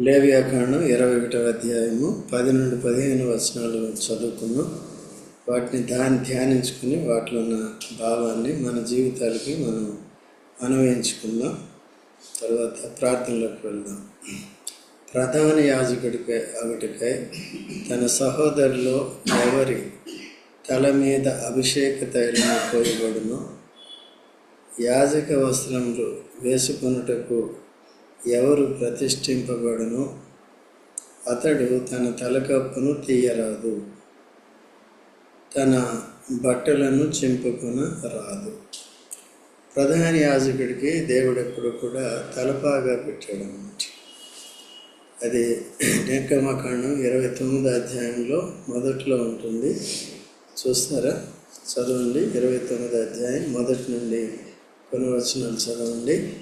లేవ్యాకాండం ఇరవై ఒకటవ అధ్యాయము పది నుండి పదిహేను వచనాలు చదువుకున్నాం వాటిని దాన్ని ధ్యానించుకుని వాటిలో ఉన్న భావాన్ని మన జీవితాలకి మనం అనువయించుకుందాం. తర్వాత ప్రార్థనలోకి వెళ్దాం. ప్రధాన యాజకుడికై ఒకటికై తన సహోదరులో ఎవరి తల మీద అభిషేక తైలం పోయబడును యాజక వస్త్రములు వేసుకొనుటకు ఎవరు ప్రతిష్ఠింపబడును అతడు తన తలకప్పును తీయరాదు. తన బట్టలను చింపుకున రాదు. ప్రధాన యాజకుడికి దేవుడు ఎప్పుడు కూడా తలపాగా పెట్టాడు అన్నమాట అది నిర్గమకాండం ఇరవై తొమ్మిది అధ్యాయంలో మొదట్లో ఉంటుంది. చూస్తారా? చదవండి. ఇరవై తొమ్మిది అధ్యాయం మొదటి నుండి కొన్ని వచనాలు చదవండి.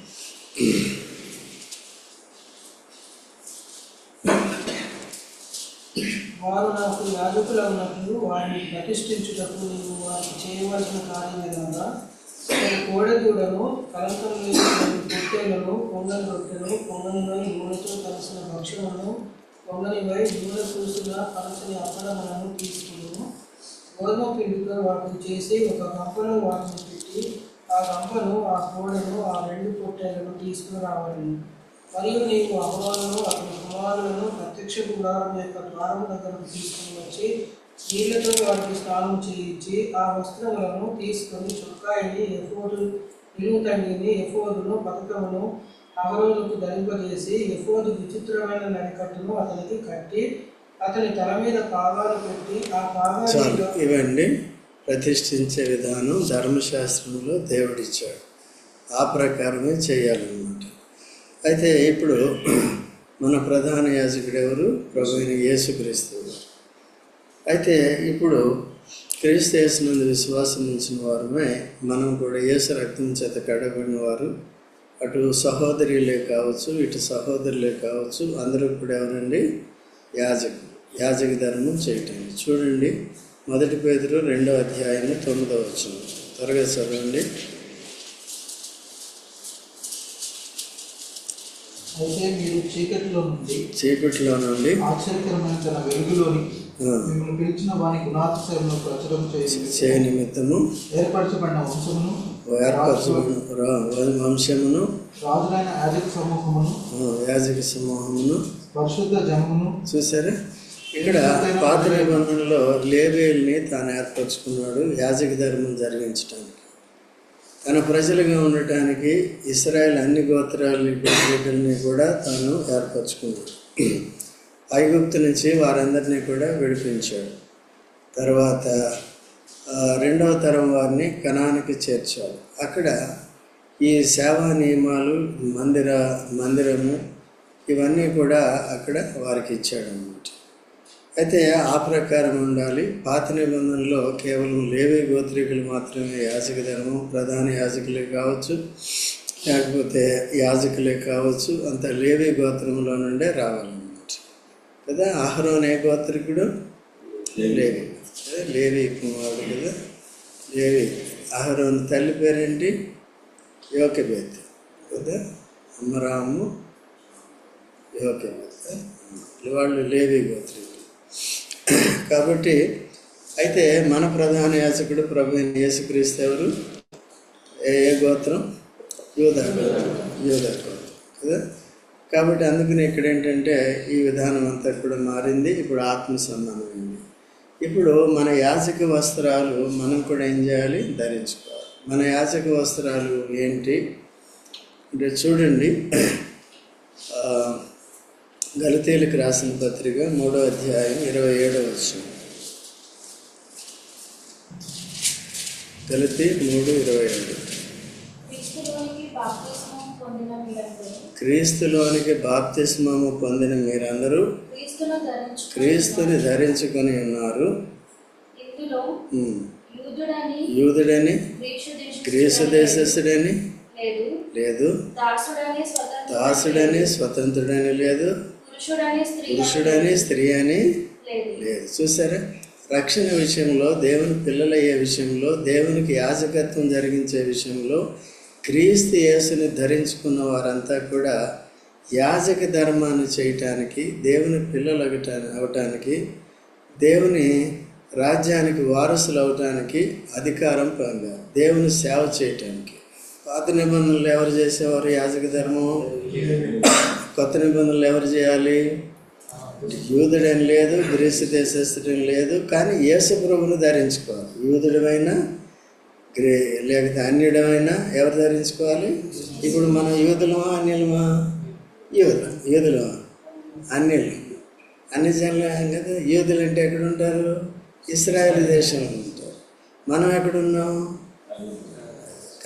వారు నాకు యాజకులు ఉన్నట్లు వారిని ప్రతిష్ఠించుటకు నీవు వారికి చేయవలసిన కార్యం ఏదనగా ఒక కోడెదూడను కలంకం లేని పొట్టేలను పొంగని రొట్టెను పొంగనివై నూనెతో కలిసిన భక్షణను పొంగనివై నూనె పూసిన పలచని అప్పడములను తీసుకును. గోధుమ పిండితో వాటిని చేసి ఒక గంపలో వాటిని పెట్టి ఆ గంపను ఆ కోడెను ఆ రెండు పొట్టేలను తీసుకుని రావాలి మరియు నీవు అహ్వాలను అతని కుమారులను ప్రత్యక్ష గుడారం యొక్క ద్వారం దగ్గరకు తీసుకుని వచ్చి నీళ్ళతో వాటికి స్నానం చేయించి ఆ వస్త్రములను తీసుకొని చొక్కాయిని ఎఫోదు నిలువుతండిని ఎఫోదును పథకమును అహరోనుకు ధరింపజేసి ఎఫోదు విచిత్రమైన నడికట్టును అతనికి కట్టి అతని తల మీద పాగాలు పెట్టి ఆ చాలు. పాగాలు ఇవండి ప్రతిష్ఠించే విధానం ధర్మశాస్త్రంలో దేవుడిచ్చాడు. ఆ ప్రకారమే చేయాలన్నమాట. అయితే ఇప్పుడు మన ప్రధాన యాజకుడు ఎవరు? ప్రభు అయిన యేసుక్రీస్తు. అయితే ఇప్పుడు క్రీస్తు యేసునందు విశ్వాసం ఉంచిన వారమే మనం కూడా యేసు రక్తం చేత కడబడిన వారు అటు సహోదరులే కావచ్చు ఇటు సహోదరులే కావచ్చు అందరూ కూడా ఎవరండి? యాజకు యాజక ధర్మం చేయటం. చూడండి మొదటి పేదరు రెండో అధ్యాయం తొమ్మిదో వచ్చింది త్వరగా చదవండి. అయితే మీరు చీకటిలో నుండి చీకటిలో నుండి ఆశ్చర్యకరమైన తన వెలుగులోనికి ఆ, మిమ్మల్ని పిలిచిన వాని గుణాతిశయంలో ప్రచురం చేసి నిమిత్తము ఏర్పరచబడిన వంశమును ఏర్పరచబడిన వంశమును రాజులైన యాజక సమూహమును యాజక సమూహమును పరిశుద్ధ జనమును చూసారా ఇక్కడ పాత నిబంధనలో లేవేల్ని తాను ఏర్పరచుకున్నాడు యాజక ధర్మం జరిగించడానికి తన ప్రజలుగా ఉండటానికి ఇస్రాయల్ అన్ని గోత్రాలని బిడ్డల్ని కూడా తాను ఏర్పరచుకున్నాడు. ఐగుప్తు నుంచి వారందరినీ కూడా విడిపించాడు. తర్వాత రెండవ తరం వారిని కణానికి చేర్చాడు. అక్కడ ఈ సేవా నియమాలు మందిర మందిరము ఇవన్నీ కూడా అక్కడ వారికి ఇచ్చాడు అన్నమాట అయితే ఆ ప్రకారం ఉండాలి. పాత నిబంధనలో కేవలం లేవే గోత్రికులు మాత్రమే యాజక ధర్మం ప్రధాన యాజకులే కావచ్చు లేకపోతే యాజకులే కావచ్చు అంత లేవే గోత్రంలో నుండే రావాలన్నమాట. కదా? ఆహరోన్ అనే గోత్రికుడు? లేవి. లేవి కుమారుడు కదా? లేవి. ఆహరోన్ తల్లి పేరేంటి? యోకెబేత్. కదా? అమ్మరాము యోకెబేత్. వాళ్ళు లేవి గోత్రి కాబట్టి అయితే మన ప్రధాన యాచకుడు ప్రభు అయిన యేసుక్రీస్తు ఎవరు? ఏ గోత్రం? యోధా యోధా కదా? కాబట్టి అందుకని ఇక్కడ ఏంటంటే ఈ విధానం అంతా కూడా మారింది. ఇప్పుడు ఆత్మ సమానమైంది ఇప్పుడు మన యాచక వస్త్రాలు మనం కూడా ఏం చేయాలి? ధరించుకోవాలి. మన యాచక వస్త్రాలు ఏంటి? అంటే చూడండి. గలతీలకు రాసిన పత్రిక మూడో అధ్యాయం ఇరవై ఏడవ వచ్చిన గలతీ మూడు ఇరవై ఏడు క్రీస్తులోనికి బాప్తిస్మము పొందిన మీరందరూ క్రీస్తును ధరించు క్రీస్తుని ధరించుకొని ఉన్నారు. యూదుడని గ్రీసు దేశ గ్రీసు దేశస్థుడని లేదు దాసుడని స్వతంత్రుడని లేదు. పురుషుడని స్త్రీ అని లేదు. చూసారా? రక్షణ విషయంలో దేవుని పిల్లలయ్యే విషయంలో దేవునికి యాజకత్వం జరిగించే విషయంలో క్రీస్తు యేసుని ధరించుకున్న వారంతా కూడా యాజక ధర్మాన్ని చేయటానికి దేవుని పిల్లలు అవటానికి దేవుని రాజ్యానికి వారసులు అవటానికి అధికారం పొందారు. దేవుని సేవ చేయటానికి. పాత నిబంధనలు ఎవరు చేసేవారు? యాజక ధర్మం. కొత్త నిబంధనలు ఎవరు చేయాలి? యూదుడని లేదు గ్రీసు దేశస్థుడని లేదు కానీ యేసు ప్రభుని ధరించుకోవాలి. యూదుడమైనా గ్రే లేకపోతే అన్యుడమైనా ఎవరు ధరించుకోవాలి? ఇప్పుడు మనం యూదులమా అన్యులమా? యూదులు యూదులమా? అన్యులు. అన్ని జనులు కదా? యూదులు అంటే ఎక్కడుంటారు? ఇస్రాయేల్ దేశంలో ఉంటారు. మనం ఎక్కడున్నాం?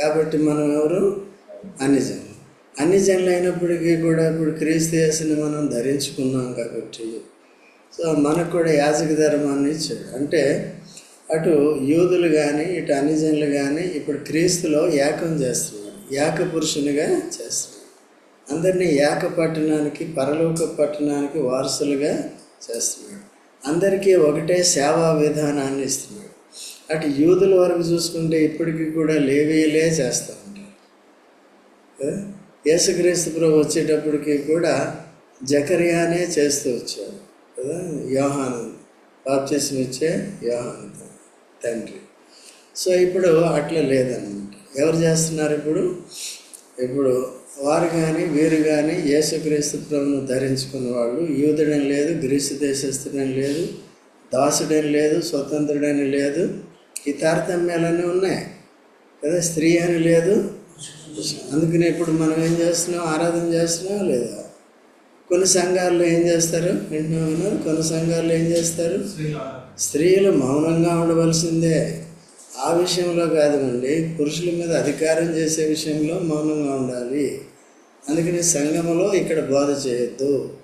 కాబట్టి మనం ఎవరు? అన్ని జనులు అయినప్పటికీ కూడా ఇప్పుడు క్రీస్తు యేసుని మనం ధరించుకున్నాం కాబట్టి సో మనకు కూడా యాజక ధర్మాన్ని ఇచ్చాడు. అంటే అటు యూదులు కానీ ఇటు అన్నిజన్లు కానీ ఇప్పుడు క్రీస్తులో ఏకం చేస్తున్నాడు ఏక పురుషునిగా చేస్తున్నాడు అందరినీ ఏక పట్టణానికి పరలోక పట్టణానికి వారసులుగా చేస్తున్నాడు అందరికీ ఒకటే సేవా విధానాన్ని ఇస్తున్నాడు అటు యూదుల వరకు చూసుకుంటే ఇప్పటికీ కూడా లేవేలే చేస్తూ ఉంటారు. యేసుక్రీస్తు ప్రభు వచ్చేటప్పటికి కూడా జకర్యానే చేస్తూ వచ్చాడు. కదా? యోహాను బాప్తిసం ఇచ్చే యోహాను తండ్రి. సో ఇప్పుడు అట్లా లేదన్నమాట. ఎవరు చేస్తున్నారు ఇప్పుడు? ఇప్పుడు వారు కానీ వీరు కానీ యేసుక్రీస్తు ప్రభును ధరించుకున్న వాళ్ళు యూదుడని లేదు గ్రీసు దేశస్థుడని లేదు దాసుడని లేదు స్వతంత్రుడని లేదు ఈ తారతమ్యాలన్నీ ఉన్నాయి. కదా స్త్రీ అని లేదు. అందుకని ఇప్పుడు మనం ఏం చేస్తున్నాం? ఆరాధన చేస్తున్నాం లేదా? కొన్ని సంఘాల్లో ఏం చేస్తారు? వింటున్నాం కొన్ని సంఘాల్లో ఏం చేస్తారు? స్త్రీలు మౌనంగా ఉండవలసిందే. ఆ విషయంలో కాదండి పురుషుల మీద అధికారం చేసే విషయంలో మౌనంగా ఉండాలి. అందుకని సంఘములో ఇక్కడ బోధ చేయొద్దు.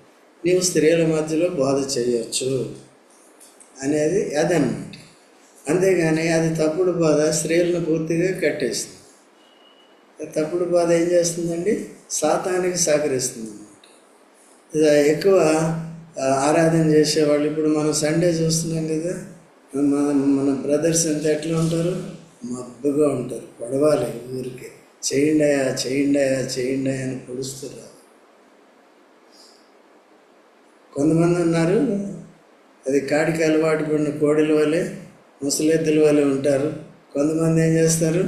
నీవు స్త్రీల మధ్యలో బోధ చేయొచ్చు. అనేది అదన్నమాట అంతేగాని అది తప్పుడు బాధ స్త్రీలను పూర్తిగా కట్టేస్తుంది. తప్పుడు బాధ ఏం చేస్తుందండి? సాతానికి సహకరిస్తుంది ఇది ఎక్కువ ఆరాధన చేసేవాళ్ళు ఇప్పుడు మనం సండే చూస్తున్నాం కదా మన మన బ్రదర్స్ ఎంత ఎట్లా ఉంటారు? మబ్బుగా ఉంటారు పడవాలి ఊరికే. చేయండాయా చేయండాయా చేయండాయా అని పొడుస్తున్నారు. కొంతమంది ఉన్నారు అది కాడికి అలవాటు పడిన కోడిల వల్లే ముసలెద్దుల వాళ్ళు ఉంటారు. కొంతమంది ఏం చేస్తారు?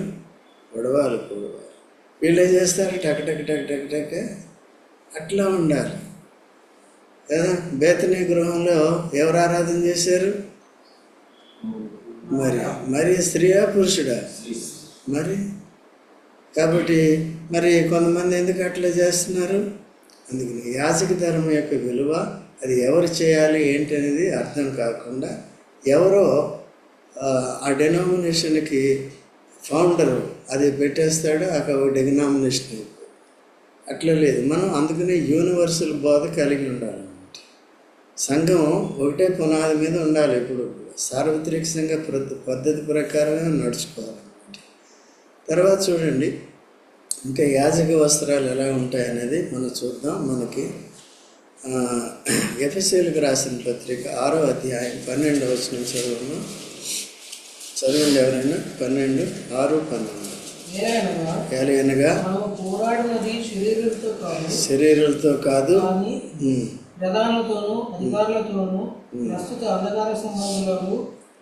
పొడవాలి పొడవాలు వీళ్ళు ఏం చేస్తారు? టక్ టక్ టక్ టక్ టక్ అట్లా ఉండాలి. కదా బేతనీ గృహంలో ఎవరు ఆరాధన చేశారు? మరి మరి స్త్రీయా పురుషుడా? మరి? కాబట్టి మరి కొంతమంది ఎందుకు అట్లా చేస్తున్నారు? అందుకని యాజక ధర్మం యొక్క విలువ అది ఎవరు చేయాలి ఏంటి అనేది అర్థం కాకుండా ఎవరో ఆ, ఆ డెనామినేషన్కి అది పెట్టేస్తాడు అక్కడ ఒక డెనామినేషన్ అట్లా లేదు. మనం అందుకనే యూనివర్సల్ బోధ కలిగి ఉండాలి సంఘం ఒకటే పునాది మీద ఉండాలి ఇప్పుడు సార్వత్రిక సంఘ పద్ధతి ప్రకారమే నడుచుకోవాలి తర్వాత చూడండి ఇంకా యాజక వస్త్రాలు ఎలా ఉంటాయనేది మనం చూద్దాం. మనకి ఎఫ్ఎస్ఎల్కి రాసిన పత్రిక ఆరో అధ్యాయం పన్నెండు వచ్చిన చదువును చదవండి ఎవరైనా? పన్నెండు ఆరు పన్నెండు. ఎలాగనగా పోరాడినది శరీరంతో కాదు శరీరాలతో కాదు. ప్రధానులతోనూ అధికారులతోనూ ప్రస్తుత అంధకార సంబంధులకు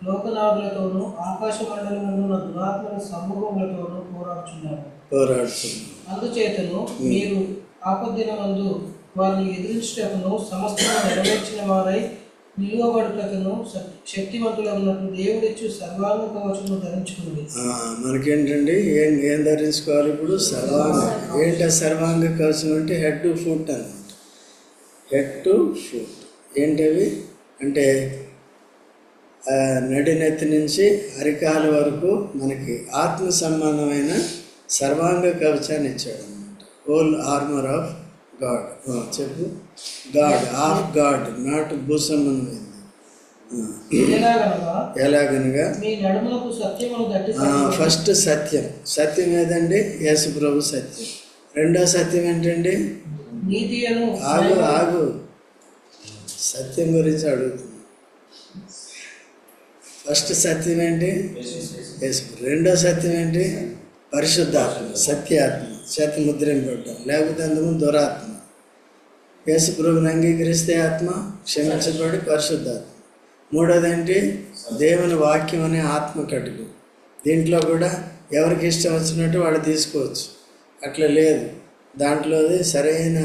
లోకనాథులతోనూ ఆకాశ మండలమున్న దురాత్మల సమూహములతోనూ పోరాడుచున్నారు. పోరాడుతున్నాం అందుచేతను మీరు ఆపద్దిన మందు వారిని ఎదిరించుటకును సమస్తము నెరవేర్చిన వారై నిలువబడుటకును శక్- శక్తివంతులగునట్లు దేవుడిచ్చు సర్వాంగ కవచము ధరించుకుంది మనకేంటండి? ఏం ఏం ధరించుకోవాలి ఇప్పుడు? సర్వాంగ ఏంటి సర్వాంగ కవచం అంటే హెడ్ టు ఫుట్ అనమాట హెడ్ టు ఫుట్. ఏంటవి? అంటే నడినెత్తి నుంచి అరికాల వరకు మనకి ఆత్మ సంబంధమైన సర్వాంగ కవచాన్ని ఇచ్చాడు అనమాట హోల్ ఆర్మర్ ఆఫ్ గాడ్ చెప్పు. గాడ్ ఆఫ్ గాడ్ నాట్ ఆ, ఎలాగనగా ఫస్ట్ సత్యం. సత్యం ఏదండి? యేసు ప్రభు సత్యం. రెండో సత్యం ఏంటండి? ఆగు ఆగు. సత్యం గురించి అడుగుతున్నా. ఫస్ట్ సత్యం ఏంటి? యేసు రెండో సత్యం ఏంటి? పరిశుద్ధాత్మ సత్యాత్మ చేత ముద్రింపడ్డం లేకపోతే అందుకు దురాత్మ. యేసుప్రభుని అంగీకరిస్తే ఆత్మ క్షమించబడి పరిశుద్ధాత్మ. మూడోదేంటి దేవుని వాక్యం అనే ఆత్మ కటుకు దీంట్లో కూడా ఎవరికి ఇష్టం వచ్చినట్టు వాళ్ళు తీసుకోవచ్చు. అట్లా లేదు. దాంట్లోది సరైన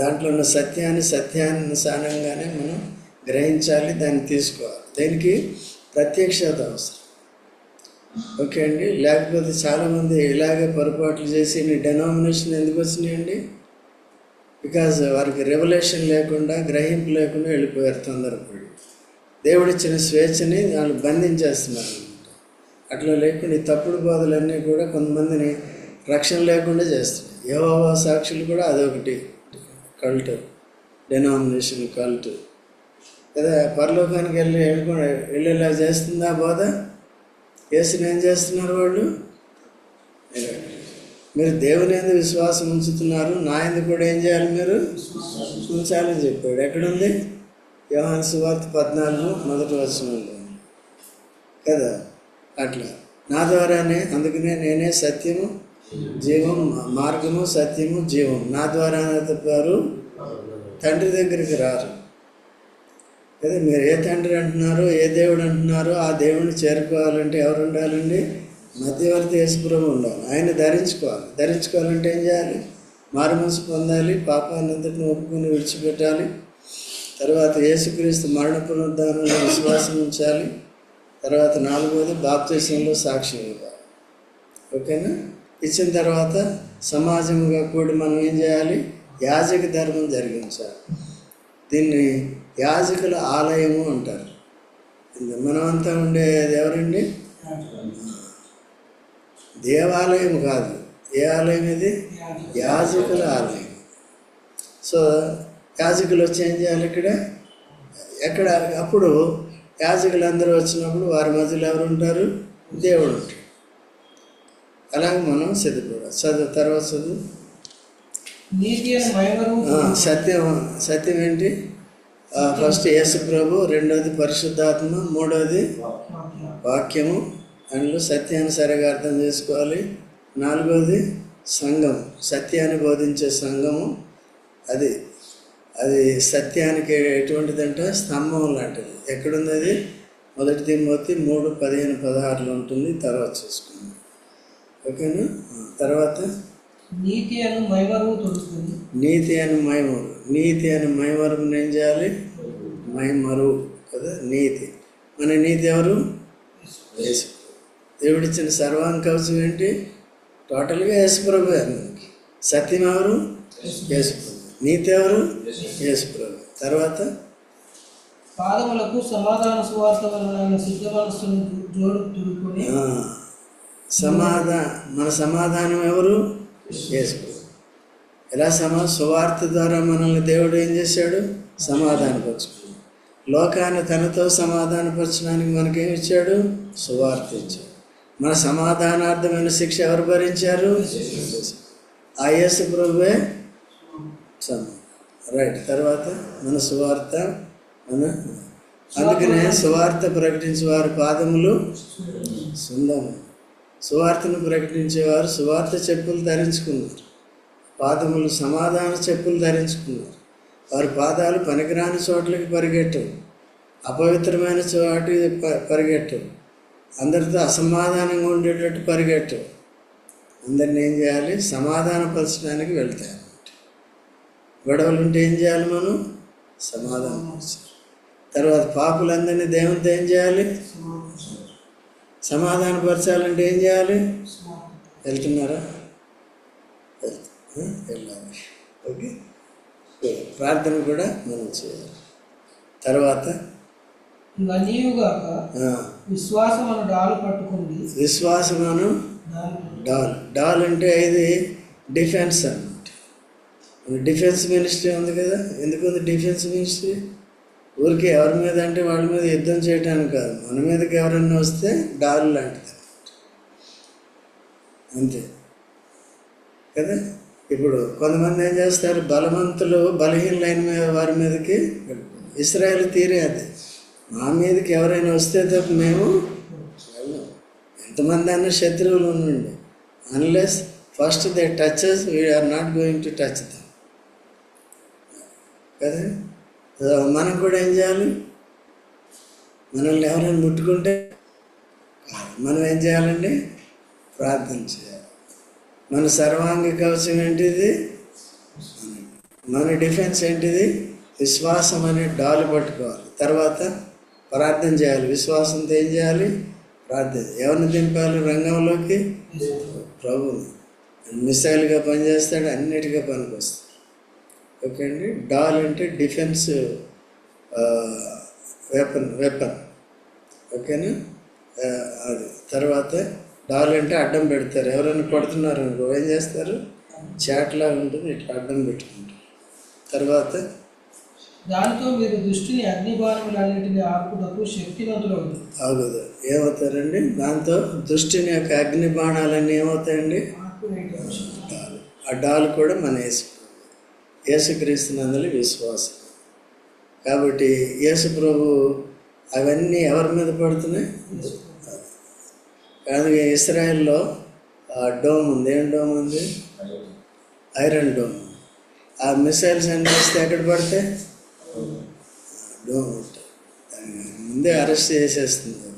దాంట్లో ఉన్న సత్యాన్ని సత్యానుసారంగానే మనం గ్రహించాలి దాన్ని తీసుకోవాలి. దీనికి ప్రత్యక్షత అవసరం. ఓకే అండి. లేకపోతే చాలామంది ఇలాగే పొరపాట్లు చేసి నీ డెనామినేషన్ ఎందుకు వచ్చినాయండి? బికాజ్ వారికి రెవల్యూషన్ లేకుండా గ్రహింపు లేకుండా వెళ్ళిపోయారు తొందరపడి. దేవుడిచ్చిన స్వేచ్ఛని వాళ్ళు బంధించేస్తున్నారు. అట్లా లేకుండా ఈ తప్పుడు బోధలన్నీ కూడా కొంతమందిని రక్షణ లేకుండా చేస్తున్నాయి యోవా సాక్షులు కూడా అదొకటి. కల్ట్ డెనామినేషన్ కల్ట్ కదా పరలోకానికి వెళ్ళి వెళ్ళకుండా వెళ్ళేలా చేస్తుందా బోధ? యేసుని ఏం చేస్తున్నారు వాళ్ళు? మీరు దేవుని ఎందుకు విశ్వాసం ఉంచుతున్నారు నా ఎందుకు కూడా ఏం చేయాలి మీరు? ఉంచాలని చెప్పాడు. ఎక్కడుంది? యోహాన్ సువార్త పద్నాలుగు మొదటి వచనంలో. కదా? అట్లా. నా ద్వారానే అందుకనే నేనే సత్యము జీవం మార్గము సత్యము జీవం నా ద్వారానే తప్పారు తండ్రి దగ్గరికి రారు. అదే మీరు ఏ తండ్రి అంటున్నారో ఏ దేవుడు అంటున్నారో ఆ దేవుడిని చేరుకోవాలంటే ఎవరు ఉండాలండి? మధ్యవర్తి యేసుప్రభు ఉండాలి. ఆయన ధరించుకోవాలి. ధరించుకోవాలంటే ఏం చేయాలి? మారుమనసు పొందాలి. పాపాన్నంతటిని ఒప్పుకొని విడిచిపెట్టాలి. తర్వాత యేసుక్రీస్తు మరణ పునరుద్ధానంలో విశ్వాసం ఉంచాలి. తర్వాత నాలుగోది బాప్తీసంలో సాక్ష్యం ఇవ్వాలి. ఓకేనా? ఇచ్చిన తర్వాత సమాజంగా కూడి మనం ఏం చేయాలి? యాజక ధర్మం జరిగించాలి. దీన్ని యాజకుల ఆలయము అంటారు. మనమంతా ఉండేది ఎవరండి? దేవాలయం కాదు. ఏ ఆలయం ఇది? యాజకుల ఆలయం. సో యాజకులు వచ్చి ఏం చేయాలి ఇక్కడ? ఎక్కడ? అప్పుడు యాజకులు అందరూ వచ్చినప్పుడు వారి మధ్యలో ఎవరు ఉంటారు? దేవుడు ఉంటాడు. అలాగే మనం చదువుకోవాలి. చదువు తర్వాత చదువు. సత్యం సత్యం ఏంటి? ఫస్ట్ యేసు ప్రభు రెండోది పరిశుద్ధాత్మ మూడోది వాక్యము. అందులో సత్యాన్ని సరిగా అర్థం చేసుకోవాలి. నాలుగోది సంఘం. సత్యాన్ని బోధించే సంఘము అది. అది సత్యానికి ఎటువంటిదంటే స్తంభం లాంటిది. ఎక్కడుంది అది? మొదటి తిమ్మోతి మూడు పదిహేను పదహారులో ఉంటుంది. తర్వాత చూసుకుందాం. ఓకేనా? తర్వాత? నీతి అని మైమరు తొడుతుంది నీతి అని మైమరు నీతి అని మైమరుని ఏం చేయాలి? మైమరు కదా? నీతి. మన నీతి ఎవరు? దేవుడిచ్చిన సర్వాంకవచం ఏంటి? టోటల్గా యేసుప్రభు మనకి. సత్యం ఎవరు? యేసుప్రభు నీతి ఎవరు? యేసుప్రభు తర్వాత? పాదములకు సమాధాన సువార్త సిద్ధ మనస్సును జోడు తుడుకొని. ఆ, సమాధా మన సమాధానం ఎవరు? యేసుప్రభు ఎలా సమా సువార్త ద్వారా మనల్ని దేవుడు ఏం చేశాడు? సమాధానపరచుకున్నాడు లోకాన్ని తనతో సమాధానపరచడానికి మనకేం ఇచ్చాడు? సువార్త ఇచ్చాడు. మన సమాధానార్థమైన శిక్ష ఎవరు భరించారు? ఐఎస్ ప్రభువే. రైట్. తర్వాత మన సువార్త. మన అందుకనే సువార్త ప్రకటించే వారి పాదములు సుందము సువార్తను ప్రకటించేవారు సువార్త చెప్పులు ధరించుకున్నారు. పాదములు సమాధాన చెప్పులు ధరించుకున్నారు. వారి పాదాలు పనికిరాని చోట్లకి పరిగెట్టవు అపవిత్రమైన చోటు ప- పరిగెట్టవు అందరితో అసమాధానంగా ఉండేటట్టు పరిగెట్టు. అందరిని ఏం చేయాలి? సమాధానపరచడానికి వెళ్తాయి గొడవలు ఉంటే ఏం చేయాలి మనం? సమాధానపరచాలి. తర్వాత పాపులందరినీ దేవునితో ఏం చేయాలి? సమాధానపరచాలంటే ఏం చేయాలి? వెళ్తున్నారా? వెళ్ళాలి. ఓకే? ప్రార్థన కూడా మనం చేయాలి. తర్వాత డాలు పట్టుకుంది. విశ్వాసమును దాని డాల్. డాల్ అంటే ఇది డిఫెన్స్ అన్నమాట. డిఫెన్స్ మినిస్ట్రీ ఉంది కదా ఎందుకు ఉంది డిఫెన్స్ మినిస్ట్రీ? ఊరికి ఎవరి మీద అంటే వాళ్ళ మీద యుద్ధం చేయడానికి కాదు. మన మీదకి ఎవరన్నా వస్తే డాల్ లాంటిది. అంతే. కదా? ఇప్పుడు కొంతమంది ఏం చేస్తారు? బలవంతులు బలహీనలైన మీద వారి మీదకి. ఇస్రాయేల్ తీరే అది. మా మీదకి ఎవరైనా వస్తే తప్ప మేము వెళ్ళాం. ఎంతమంది అన్న శత్రువులు ఉండండి. Unless first they touches we are not going to touch them కదా? మనం కూడా ఏం చేయాలి? మనల్ని ఎవరైనా ముట్టుకుంటే మనం ఏం చేయాలండి? ప్రార్థన చేయాలి. మన సర్వాంగ కవచం ఏంటిది? మన డిఫెన్స్ ఏంటిది? విశ్వాసం అనే డాలు పట్టుకోవాలి. తర్వాత ప్రార్థన చేయాలి. విశ్వాసంతో ఏం చేయాలి? ప్రార్థన ఎవరిని దింపాలి? రంగంలోకి? ప్రభు మిసైల్గా పనిచేస్తాడు అన్నిటిగా పనికి వస్తాడు ఓకే అండి? డాల్ అంటే డిఫెన్స్ వెపన్ వెపన్. ఓకేనా? అది. తర్వాత డాల్ అంటే అడ్డం పెడతారు. ఎవరైనా కొడుతున్నారు అనుకో ఏం చేస్తారు? చాట్లా ఉంటుంది ఇట్లా అడ్డం పెట్టుకుంటారు. తర్వాత దానితో మీరు దృష్టిని అగ్ని బాణములన్నింటినీ ఆపుటకు శక్తివంతులు అవుతారు ఆగదు ఏమవుతారండి? దాంతో దృష్టిని యొక్క అగ్ని బాణాలన్నీ ఏమవుతాయండి ఆ డాల్ కూడా మన యేసు యేసుక్రీస్తునందులు విశ్వాసం. కాబట్టి యేసు ప్రభు అవన్నీ ఎవరి మీద పడుతున్నాయి? కాదు ఇస్రాయెల్లో ఆ డోమ్ ఉంది. ఏం డోమ్ ఉంది? Iron dome. ఆ మిసైల్స్ అన్నీ వస్తే ఎక్కడ పడితే డోంట్ ముందే అరెస్ట్ చేసేస్తుంది. అది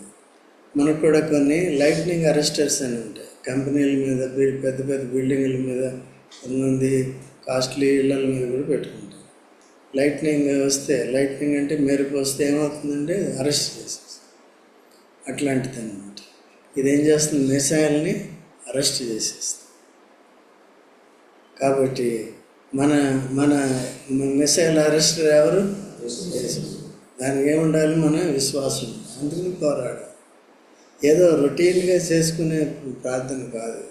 మనకు కూడా కొన్ని లైట్నింగ్ అరెస్టర్స్ అని ఉంటాయి. కంపెనీల మీద బిల్- పెద్ద పెద్ద బిల్డింగ్ల మీద కొంతమంది కాస్ట్లీ ఇళ్ళ మీద కూడా పెట్టుకుంటారు. లైట్నింగ్ వస్తే లైట్నింగ్ అంటే మెరుపు వస్తే ఏమవుతుందంటే అరెస్ట్ చేసేస్తుంది అట్లాంటిది అనమాట ఇదేం చేస్తుంది? మిసైల్ని అరెస్ట్ చేసేస్తుంది. కాబట్టి మన మన మిసైల్ అరెస్టర్ ఎవరు? దానికి ఏముండాలి మన విశ్వాసం? అందుకని పోరాడాలి. ఏదో రొటీన్గా చేసుకునే ప్రార్థన కాదు.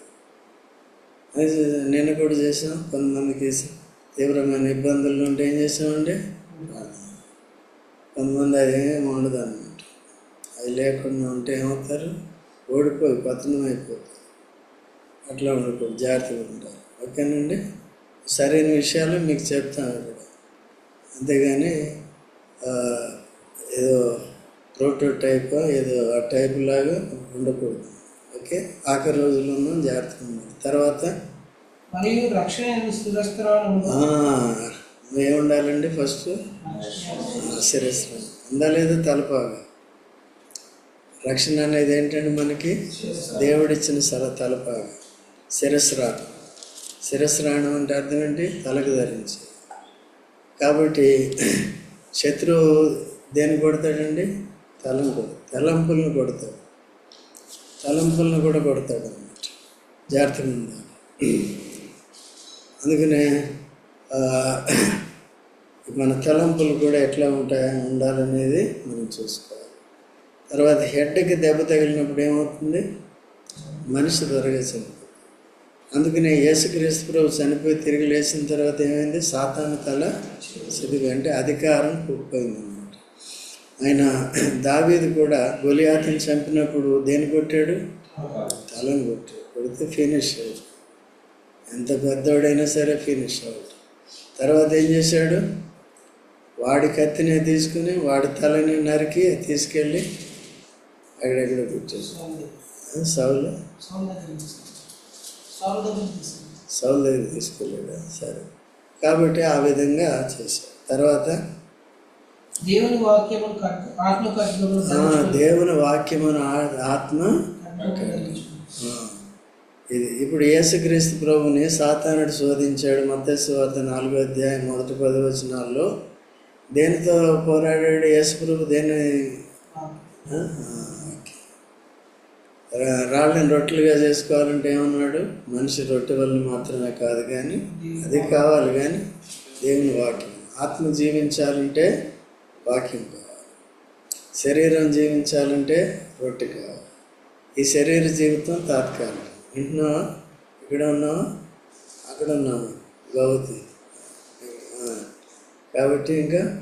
నిన్న కూడా చేసాం కొంతమందికి తీవ్రమైన ఇబ్బందులు ఉంటే ఏం చేసామంటే. కొంతమంది అది ఏమి ఉండదు అనమాట అది లేకుండా ఉంటే ఏమవుతారు? ఓడిపోయి పతనం అయిపోతారు. అట్లా ఉండకూడదు జాగ్రత్తగా ఉంటారు ఓకేనండి? సరైన విషయాలు మీకు చెప్తాను ఇక్కడ అంతేగాని ఏదో ప్రోటో టైప్ ఏదో ఆ టైప్ లాగా ఉండకూడదు. ఓకే? ఆఖరి రోజుల్లో ఉన్నాం జాగ్రత్తగా ఉండాలి. తర్వాత మరియు రక్షణ ఏముండాలండి ఫస్ట్? శిరస్సు ఉందా లేదా తలపాగా? రక్షణ అనేది ఏంటంటే మనకి? దేవుడిచ్చిన సర తలపాగా. శిరస్రాణం శిరస్రాణం అంటే అర్థం ఏంటి? తలకు ధరించి. కాబట్టి శత్రువు దేన్ని కొడతాడండి? తలంపు తలంపులను కొడతాడు. తలంపులను కూడా కొడతాడు అన్నమాట. జాగ్రత్తగా ఉండాలి. అందుకనే మన తలంపులు కూడా ఎట్లా ఉంటాయి ఉండాలనేది మనం చూసుకోవాలి. తర్వాత హెడ్కి దెబ్బ తగిలినప్పుడు ఏమవుతుంది? మనిషి త్వరగా చనిపోతుంది అందుకనే యేసుక్రీస్తు ప్రభు చనిపోయి తిరిగి లేచిన తర్వాత ఏమైంది? సాతాను తల సిదిగి అంటే అధికారం కుప్పైంది అన్నమాట ఆయన దావీదు కూడా గొలియాతిని చంపినప్పుడు దేని కొట్టాడు? తలను కొట్టాడు. కొడితే ఫినిష్ అయ్యాడు ఎంత పెద్దోడైనా సరే ఫినిష్ అవ్వడు తర్వాత ఏం చేశాడు? వాడి కత్తిని తీసుకుని వాడి తలని నరికి తీసుకెళ్ళి అక్కడెక్కడ పెట్టాడు సౌలు? సౌలు దగ్గర తీసుకెళ్ళాడు సరే. కాబట్టి ఆ విధంగా చేశాడు. తర్వాత? దేవుని వాక్యమును ఆ, దేవుని వాక్యమును ఆత్మ ఇది ఇప్పుడు యేసుక్రీస్తు ప్రభుని సాతానుడు శోధించాడు. మత్తయి వార్త నాలుగో అధ్యాయం మొదటి పది వచనాల్లో. దేనితో పోరాడాడు యేసు ప్రభు దేని రాళ్ళని రొట్టెలుగా చేసుకోవాలంటే ఏమన్నాడు? మనిషి రొట్టె వల్ల మాత్రమే కాదు కానీ అది కావాలి కానీ దేవుని వాక్యం. ఆత్మ జీవించాలంటే వాక్యం కావాలి. శరీరం జీవించాలంటే రొట్టె కావాలి. ఈ శరీర జీవితం తాత్కాలికం. వింటున్నావా? ఇక్కడ ఉన్నావా? అక్కడ ఉన్నావా? గౌతి కాబట్టి ఇంకా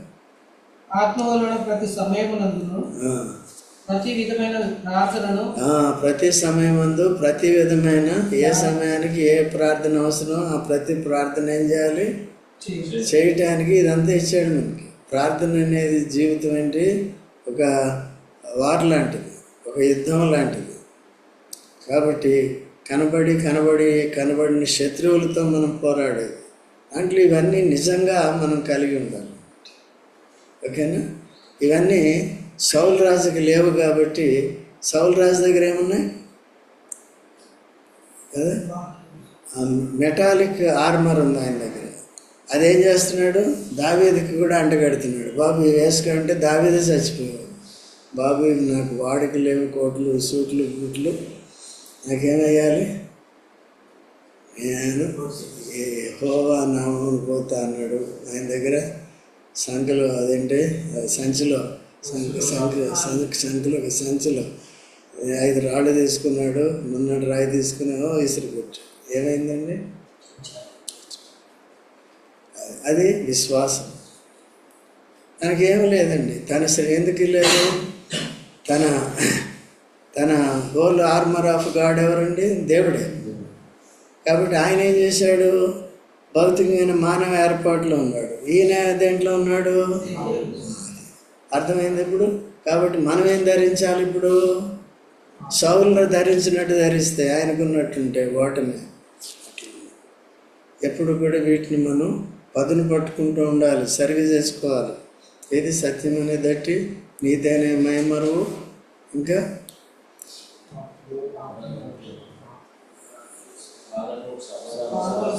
ఆత్మ వలన ప్రతి సమయమునందును ఆ, ప్రతి విధమైన ప్రార్థనను ప్రతి సమయమందు ప్రతి విధమైన ఏ సమయానికి ఏ ప్రార్థన అవసరం ఆ ప్రతి ప్రార్థన ఏం చేయాలి? చేయి. చేయటానికి ఇదంతా ఇచ్చాడు మనకి. ప్రార్థన అనేది జీవితం ఏంటి ఒక వార్ లాంటిది ఒక యుద్ధం లాంటిది. కాబట్టి కనబడి కనబడి కనబడిన శత్రువులతో మనం పోరాడేది. దాంట్లో ఇవన్నీ నిజంగా మనం కలిగి ఉండాలి. ఓకేనా? ఇవన్నీ సౌల్ రాజుకి లేవు కాబట్టి సౌల్ రాజు దగ్గర ఏమున్నాయి? కదా? మెటాలిక్ ఆర్మర్ ఉంది ఆయన దగ్గర. అదేం చేస్తున్నాడు? దావీదికి కూడా అంటగడుతున్నాడు బాబు ఇవి వేసుకుంటే దావీదే చచ్చిపోయాడు. బాబు ఇవి నాకు వాడికి లేవు కోట్లు సూట్లు బూట్లు. నాకేమయ్యాలి నేను హోవా నామం పోతా అన్నాడు. ఆయన దగ్గర సంఖలో అదేంటి? అది సంచిలో. సంఖ సంఖ సంఖలో సంచిలో ఐదు రాళ్ళు తీసుకున్నాడు నున్నటి రాయి తీసుకుని ఓ ఇసురు ఏమైందండి? అది విశ్వాసం. తనకేం లేదండి. తన ఎందుకు లేదు? తన తన హోల్ ఆర్మర్ ఆఫ్ గాడ్ ఎవరండి? దేవుడే. కాబట్టి ఆయన ఏం చేశాడు? భౌతికమైన మానవ ఏర్పాటులో ఉన్నాడు. ఈయన దేంట్లో ఉన్నాడు? అర్థమైంది ఇప్పుడు? కాబట్టి మనం ఏం ధరించాలి ఇప్పుడు? సౌలను ధరించినట్టు ధరిస్తే ఆయనకున్నట్టుంటే ఓటమి. ఎప్పుడు కూడా వీటిని మనం పదును పట్టుకుంటూ ఉండాలి సరిగా చేసుకోవాలి. ఏది సత్యం అనే దట్టి నీతి మయమరువు మైమరువు. ఇంకా?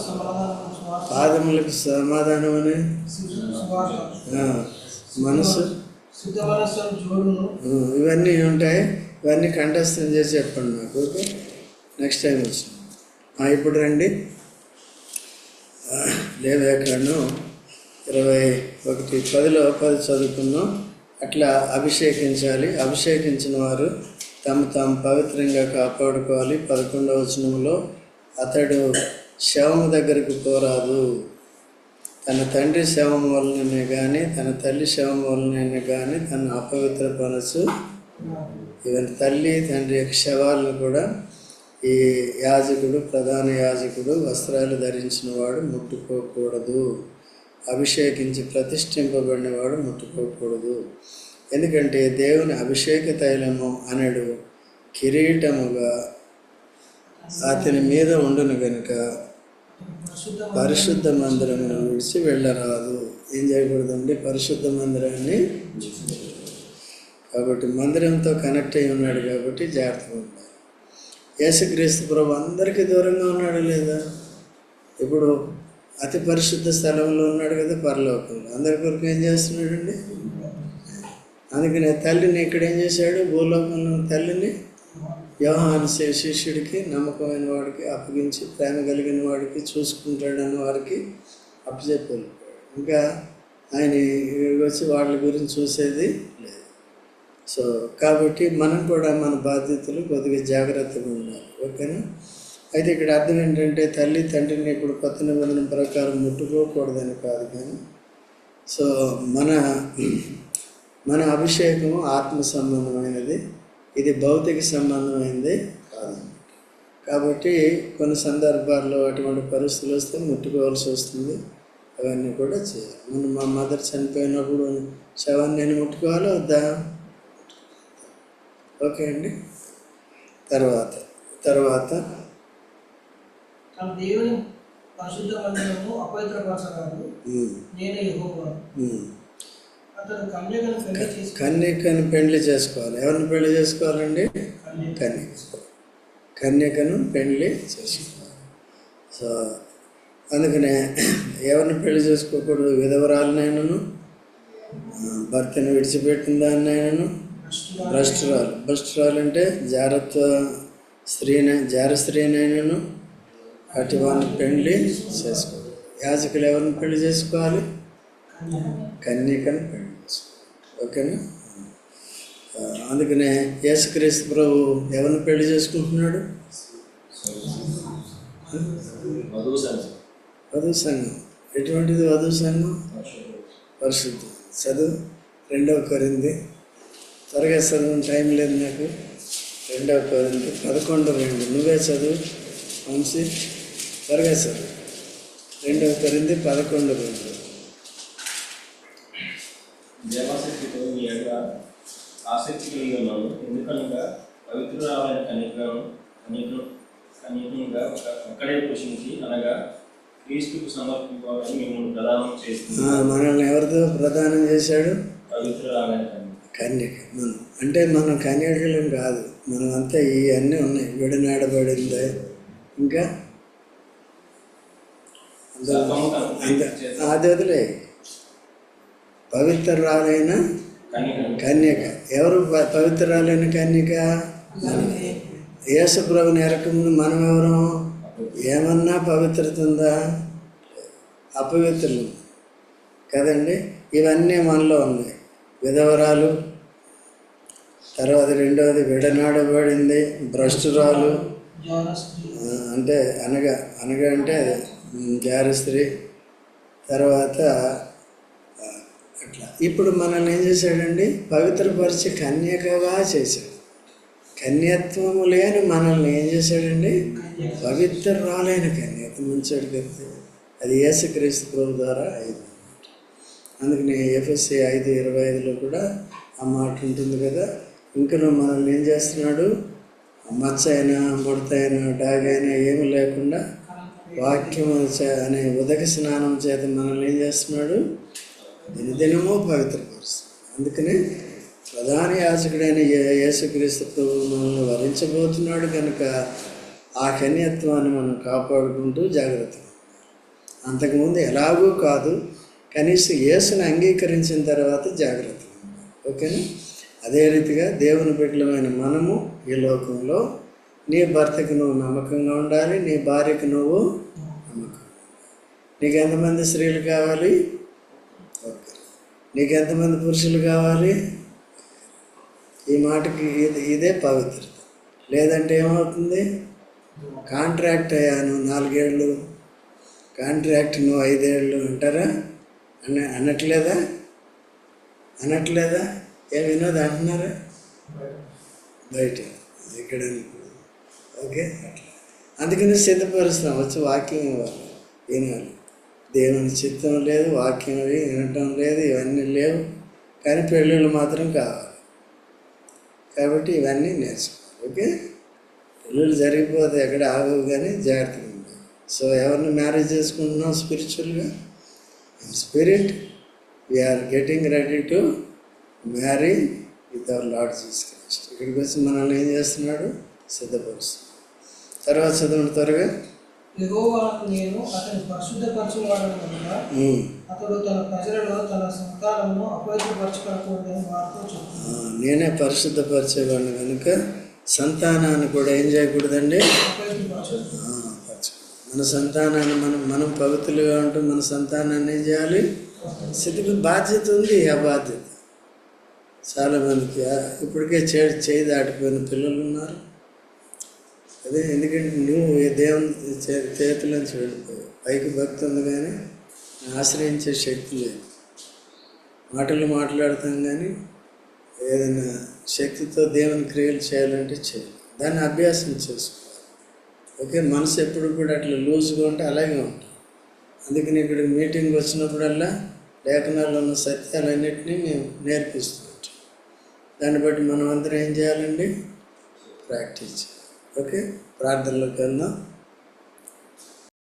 సమాధానం పాదములకు సమాధానం అనే మనసు. ఇవన్నీ ఉంటాయి. ఇవన్నీ కంఠస్థం చేసి చెప్పండి నాకు ఓకే? నెక్స్ట్ టైం వచ్చింది ఇప్పుడు రండి. ఆ, ఇరవై ఒకటి పదిలో పది చదువుకున్నాం. అట్లా అభిషేకించాలి. అభిషేకించిన వారు తమ తాము పవిత్రంగా కాపాడుకోవాలి. పదకొండవ వచనంలో అతడు శవము దగ్గరకు పోరాదు. తన తండ్రి శవం వలననే కానీ తన తల్లి శవం వలననే కానీ తన అపవిత్ర పనసు ఈవెన్ తల్లి తండ్రి యొక్క శవాలను కూడా ఈ యాజకుడు ప్రధాన యాజకుడు వస్త్రాలు ధరించిన వాడు ముట్టుకోకూడదు. అభిషేకించి ప్రతిష్ఠింపబడిన వాడు ముట్టుకోకూడదు. ఎందుకంటే దేవుని అభిషేక తైలము అనడు కిరీటముగా అతని మీద ఉండును గనుక పరిశుద్ధ మందిరం మందిరమును విడిచి వెళ్ళరాదు. ఏం చేయకూడదండి? పరిశుద్ధ మందిరాన్ని కాబట్టి మందిరంతో కనెక్ట్ అయి ఉన్నాడు కాబట్టి జాగ్రత్తగా ఉండాలి. యేసుక్రీస్తు ప్రభు అందరికీ దూరంగా ఉన్నాడు లేదా? ఇప్పుడు అతి పరిశుద్ధ స్థలంలో ఉన్నాడు కదా పరలోకంలో. అందరి కొరకు ఏం చేస్తున్నాడండి? అందుకనే తల్లిని ఇక్కడ ఏం చేశాడు? భూలోకంలో తల్లిని వ్యవహాన శిష్యుడికి నమ్మకమైన వాడికి అప్పగించి ప్రేమ కలిగిన వాడికి చూసుకుంటాడన్న వారికి అప్పచెప్పారు. ఇంకా ఆయన వచ్చి వాళ్ళ గురించి చూసేది లేదు. సో కాబట్టి మనం కూడా మన బాధ్యతలు కొద్దిగా జాగ్రత్తగా ఉండాలి. ఓకేనా? అయితే ఇక్కడ అర్థం ఏంటంటే తల్లి తండ్రిని ఇప్పుడు కొత్త నిబంధన ప్రకారం ముట్టుకోకూడదని కాదు కానీ సో మన మన అభిషేకము ఆత్మ సంబంధమైనది. ఇది భౌతిక సంబంధమైనది కాదు. కాబట్టి కొన్ని సందర్భాల్లో అటువంటి పరిస్థితులు వస్తే ముట్టుకోవాల్సి వస్తుంది. అవన్నీ కూడా చేయాలి. మన మా మదర్ చనిపోయినప్పుడు శవాన్ని నేను ముట్టుకోవాలా వద్దా? ఓకే అండి. తర్వాత తర్వాత. దేవుని పరిశుద్ధ నేను కన్యకను పెళ్ళి చేసుకోవాలి. ఎవరిని పెళ్ళి చేసుకోవాలండి? కన్యక కన్యక కన్యకను పెళ్ళి చేసుకోవాలి. సో అందుకనే ఎవరిని పెళ్ళి చేసుకోకూడదు? విధవరాలనైనను భర్తను విడిచిపెట్టిన దాన్నైనను భ్రష్టురాలు. భ్రష్టురాలు. అంటే జారత్వ స్త్రీని జార స్త్రీనైనను అటు వాళ్ళని పెళ్ళి చేసుకోవాలి. యాజకులు ఎవరిని పెళ్ళి చేసుకోవాలి? కన్యకను పెళ్ళి చేసుకోవాలి ఓకేనా? అందుకనే యేసుక్రీస్తు ప్రభు ఎవరిని పెళ్ళి చేసుకుంటున్నాడు? వధువు వధు సంఘం. ఎటువంటిది వధు సంఘం? పరిశుద్ధం చదువు రెండవ కొరింది. త్వరగా చదువు టైం లేదు నాకు. రెండవ కొరింది. పదకొండు రెండు. నువ్వే చదువు వంశీ. త్వరగా చదువు. రెండవ కొరింది పదకొండు రెండు. దేవాశక్తితో మీ యొక్క ఆసక్తి కలిగి ఉన్నాను ఎందుకనగా పవిత్రురాలైన కనికను కనికనుగా ఒక ఒక్కడే పురుషునికి అనగా క్రీస్తుకు సమర్పించాలని మిమ్మల్ని ప్రదానం చేస్తుంది. ఆ, మనల్ని ఎవరితో ప్రదానం చేశాడు? పవిత్రురాలైన కన్యక మనం అంటే మనం కన్యకలం కాదు మనం అంతా ఇవన్నీ ఉన్నాయి. విడనాడబడింది. ఇంకా? అంత అది వదిలే. పవిత్రరాలైన కన్యక. ఎవరు పవిత్రరాలైన కన్యక? యేసుప్రభు ఎరకముందు మనం ఎవరు? ఏమన్నా పవిత్రత ఉందా? అపవిత్రులు. కదండి? ఇవన్నీ మనలో ఉన్నాయి. విధవరాలు తర్వాత రెండవది విడనాడబడింది భ్రష్టురాలు. అంటే అనగా అనగా అంటే జారస్త్రీ. తర్వాత ఇప్పుడు మనల్ని ఏం చేశాడండి? పవిత్రపరిచి కన్యకగా చేశాడు. కన్యత్వము లేని మనల్ని ఏం చేశాడండి? పవిత్రాలైన కన్యత ముంచాడు కదా అది యేసుక్రీస్తు ప్రభు ద్వారా అయింది అందుకని ఎఫ్ఎస్సి ఐదు ఇరవై ఐదులో కూడా ఆ మాట ఉంటుంది కదా. ఇంకను మనల్ని ఏం చేస్తున్నాడు? మచ్చ అయినా ముడత అయినా డాగ్ అయినా ఏమి లేకుండా వాక్యం అనే ఉదక స్నానం చేత మనల్ని ఏం చేస్తున్నాడు? దినదినము పవిత్రపరుస్తుంది అందుకని ప్రధాన యాచకుడైన యేసుక్రీస్తు ప్రభు మనల్ని వరించబోతున్నాడు కనుక ఆ కన్యత్వాన్ని మనం కాపాడుకుంటూ జాగ్రత్తగా అంతకుముందు ఎలాగూ కాదు కనీసం యేసుని అంగీకరించిన తర్వాత జాగ్రత్త ఓకేనా? అదే రీతిగా దేవుని బిడ్డలమైన మనము ఈ లోకంలో నీ భర్తకి నువ్వు నమ్మకంగా ఉండాలి నీ భార్యకి నువ్వు నమ్మకం నీకు ఎంతమంది స్త్రీలు కావాలి? నీకు ఎంతమంది పురుషులు కావాలి? ఈ మాటకి ఇది ఇదే పవిత్రత. లేదంటే ఏమవుతుంది? కాంట్రాక్ట్ అయ్యాను నాలుగేళ్ళు. కాంట్రాక్ట్ నువ్వు ఐదేళ్ళు అంటారా? అన్న అనట్లేదా అనట్లేదా ఏ వినోద్ అంటున్నారా? బయట. ఇక్కడ ఓకే అట్లా. అందుకని సిద్ధపరుస్తాం వచ్చి వాకింగ్ ఇవ్వాలి. వినాలి. దేవుని చిత్తం లేదు వాక్యం వినటం లేదు ఇవన్నీ లేవు. కానీ పెళ్ళిళ్ళు మాత్రం కావాలి. కాబట్టి ఇవన్నీ నేర్చుకోవాలి ఓకే? పెళ్ళిళ్ళు జరిగిపోతే ఎక్కడ ఆగవు కానీ జాగ్రత్తగా ఉండాలి సో ఎవరిని మ్యారేజ్ చేసుకుంటున్నాం స్పిరిచువల్గా? Spirit we are getting ready to marry with our Lord Jesus Christ ఇక్కడికి వచ్చి మనల్ని ఏం చేస్తున్నాడు? సిద్ధపరుస్తున్నాడు. తర్వాత చదవండి త్వరగా. యెహోవాను నేను అతని. అతడు తన ప్రజలలో తన సంతానమును అపవిత్రపరచుకోకూడదని వారితో చెప్తున్నాడు ఆ, నేనే పరిశుద్ధపరిచేవాడిని కనుక సంతానాన్ని కూడా ఏం చేయకూడదండి. మన సంతానాన్ని మనం మనం పవిత్రులుగా ఉంటూ మన సంతానాన్ని ఏం చేయాలి? స్థితికి బాధ్యత ఉంది ఆ బాధ్యత. చాలామందికి ఇప్పటికే చే చేయి దాటిపోయిన పిల్లలు ఉన్నారు. అదే ఎందుకంటే నువ్వు ఈ దేవుని చే- చేతిలోంచి వెళ్ళిపోయావు పైకి భక్తి ఉంది కానీ ఆశ్రయించే శక్తి లేదు. మాటలు మాట్లాడతాం కానీ ఏదైనా శక్తితో దేవుని క్రియలు చేయాలంటే చేయాలి. దాన్ని అభ్యాసం చేసుకోవాలి. ఓకే మనసు ఎప్పుడు కూడా అట్లా లూజ్గా ఉంటే అలాగే ఉంటుంది. అందుకని ఇక్కడ మీటింగ్ వచ్చినప్పుడల్లా లేఖనాల్లో ఉన్న సత్యాలన్నింటినీ మేము నేర్పిస్తూ ఉంటాం. దాన్ని బట్టి మనం అందరం ఏం చేయాలండి? ప్రాక్టీస్ చేయాలి. ఓకే ప్రార్థనలోకి వెళ్దాం